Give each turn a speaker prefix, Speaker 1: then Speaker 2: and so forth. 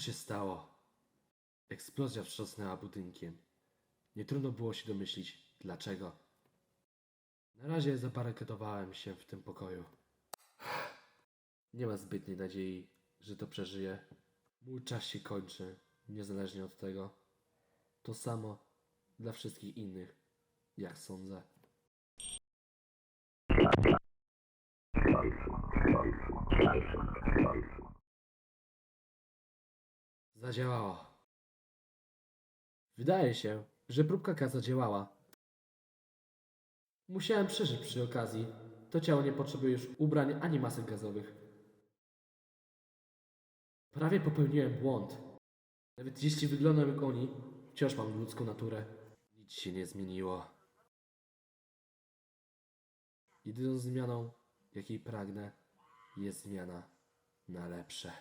Speaker 1: się stało? Eksplozja wstrząsnęła budynkiem. Nie trudno było się domyślić, dlaczego. Na razie zabarykadowałem się w tym pokoju. Nie ma zbytniej nadziei, że to przeżyję. Mój czas się kończy, niezależnie od tego. To samo dla wszystkich innych, jak sądzę. Zadziałało. Wydaje się, że próbka K zadziałała. Musiałem przeżyć przy okazji. To ciało nie potrzebuje już ubrań ani masek gazowych. Prawie popełniłem błąd. Nawet jeśli wyglądam jak oni, wciąż mam ludzką naturę. Nic się nie zmieniło. Jedyną zmianą, jakiej pragnę, jest zmiana na lepsze.